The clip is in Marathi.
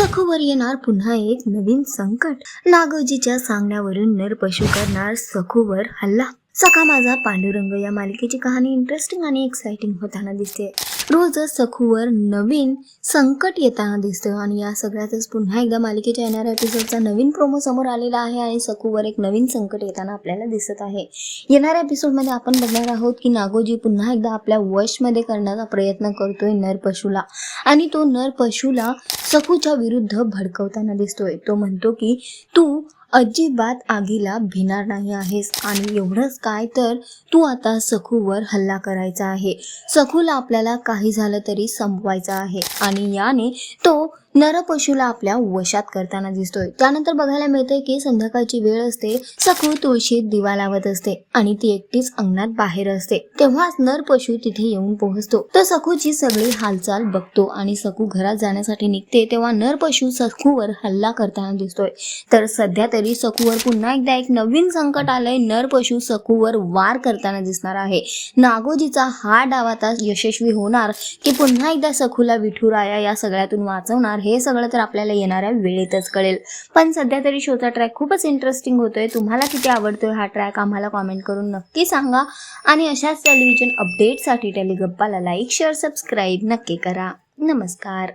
सखूवर येणार पुन्हा एक नवीन संकट. नागोजीच्या सांगण्यावरून नर पशु करणार सखूवर हल्ला. सखा माझा पांडुरंग या मालिकेची कहाणी इंटरेस्टिंग आणि एक्साइटिंग होताना दिसते. रोजच सखूवर नवीन संकट येताना दिसतं आणि या सगळ्यातच पुन्हा एकदा मालिकेच्या येणाऱ्या एपिसोडचा नवीन प्रोमो समोर आलेला आहे आणि सखूवर एक नवीन संकट येताना आपल्याला दिसत आहे. येणाऱ्या एपिसोडमध्ये आपण बघणार आहोत की नागोजी पुन्हा एकदा आपल्या वशमध्ये करण्याचा प्रयत्न करतोय नर पशूला. आणि तो नर पशूला सखूच्या विरुद्ध भडकवताना दिसतोय. तो म्हणतो की तू अजिबात आगीला भिणार नाही आहेस आणि एवढंच काय तर तू आता सखूवर हल्ला करायचा आहे. सखूला आपल्याला काही झालं तरी संपवायचं आहे आणि याने तो नरपशूला आपल्या वशात करताना दिसतोय. त्यानंतर बघायला मिळतंय की संध्याकाळची वेळ असते. सखू तुळशीत दिवा लावत असते आणि ती एकटीच अंगणात बाहेर असते. तेव्हाच नरपशू तिथे येऊन पोहोचतो. तर सखूची सगळी हालचाल बघतो आणि सखू घरात जाण्यासाठी निघते तेव्हा नरपशू सखूवर हल्ला करताना दिसतोय. तर सध्या तरी सखूवर पुन्हा एकदा एक नवीन संकट आलंय. नरपशू सखूवर वार करताना दिसणार आहे. नागोजीचा हा डावाता यशस्वी होणार की पुन्हा एकदा सखूला विठुराया या सगळ्यातून वाचवणार हे सगळं तर आपल्याला येणाऱ्या वेळेतच कळेल. पण सध्या तरी शोचा ट्रॅक खूपच इंटरेस्टिंग होतोय. तुम्हाला किती आवडतोय हा ट्रॅक आम्हाला कॉमेंट करून नक्की सांगा. आणि अशाच टेलिव्हिजन अपडेटसाठी टेलिगप्पाला लाईक शेअर सबस्क्राईब नक्की करा. नमस्कार.